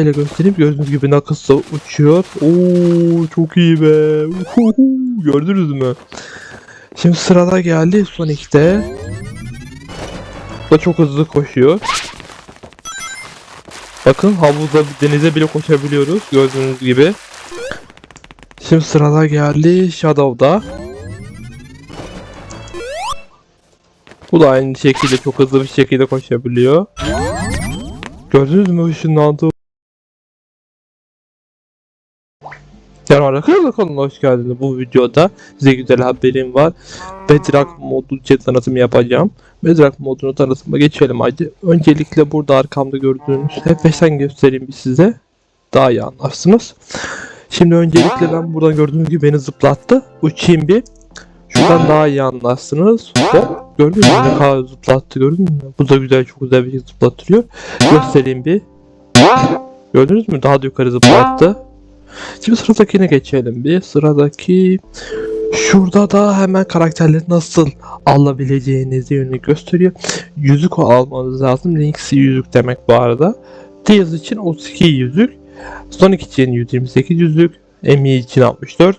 ile göstereyim. Gördüğünüz gibi Knuckles uçuyor. Oo çok iyi be. Uhuhu. Gördünüz mü? Şimdi sırada geldi Sonic'te. O da çok hızlı koşuyor. Bakın havuzda denize bile koşabiliyoruz gördüğünüz gibi. Şimdi sırada geldi Shadow'da. Bu da aynı şekilde çok hızlı bir şekilde koşabiliyor. Gördünüz mü ışınlandı? Yani arkadaşlar kanalına hoş geldiniz. Bu videoda size güzel haberim var. Bedrock modu için tanıtımı yapacağım. Bedrock modunu tanıtıma geçelim hadi. Öncelikle burada arkamda gördüğünüz F5'ten göstereyim bir size. Daha iyi anlarsınız. Şimdi öncelikle ben buradan gördüğünüz gibi beni zıplattı. Uçayım bir. Şuradan daha iyi anlarsınız. Hop, gördünüz mü ne kadar zıplattı gördünüz mü? Bu da güzel çok güzel bir şey zıplattırıyor. Göstereyim bir. Gördünüz mü? Daha da yukarı zıplattı. Şimdi sıradakine geçelim bir. Sıradaki Şurada da hemen karakterleri nasıl alabileceğinizi yönünü gösteriyor. Yüzük almanız lazım. Lynx'i yüzük demek bu arada. Tails için 32 yüzük. Sonic için 128 yüzük. Amy için 64.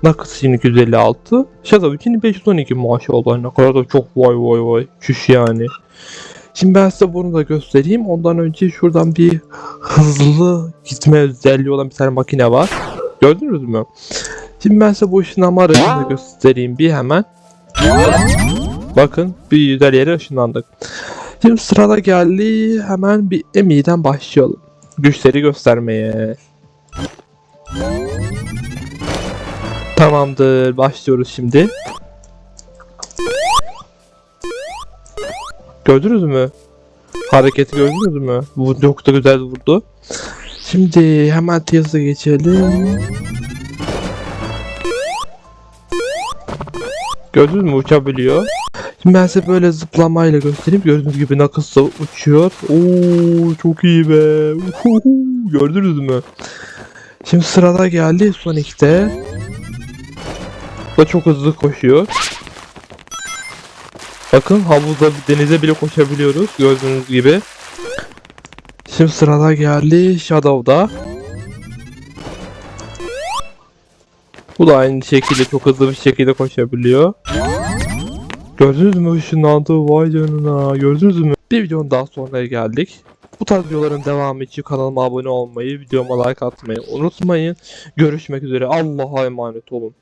Knuckles için 256. Shadow için 512 maşallah ne kadar da çok vay vay vay. Çüş yani. Şimdi ben size bunu da göstereyim. Ondan önce şuradan bir hızlı gitme özelliği olan bir tane makine var. Gördünüz mü? Şimdi ben size bu ışınlanma aracını göstereyim bir hemen. Bakın bir güzel yere ışınlandık. Şimdi sırada geldi hemen bir Emmy'den başlayalım. Güçleri göstermeye. Tamamdır başlıyoruz şimdi. Gördünüz mü? Hareketi gördünüz mü? Bu çok da güzel vurdu. Şimdi hemen Tails'a geçelim. Gördünüz mü uçabiliyor. Şimdi ben size böyle zıplamayla göstereyim. Gördüğünüz gibi Knuckles uçuyor. Oo çok iyi be. Gördünüz mü? Şimdi sırada geldi Sonic'te. O da çok hızlı koşuyor. Bakın havuzda denize bile koşabiliyoruz gördüğünüz gibi. Şimdi sırada geldi Shadow'da. Bu da aynı şekilde çok hızlı bir şekilde koşabiliyor. Gördünüz mü ışınlandı vay canına gördünüz mü? Bir videonun daha sonuna geldik. Bu tarz videoların devamı için kanalıma abone olmayı, videoma like atmayı unutmayın. Görüşmek üzere. Allah'a emanet olun.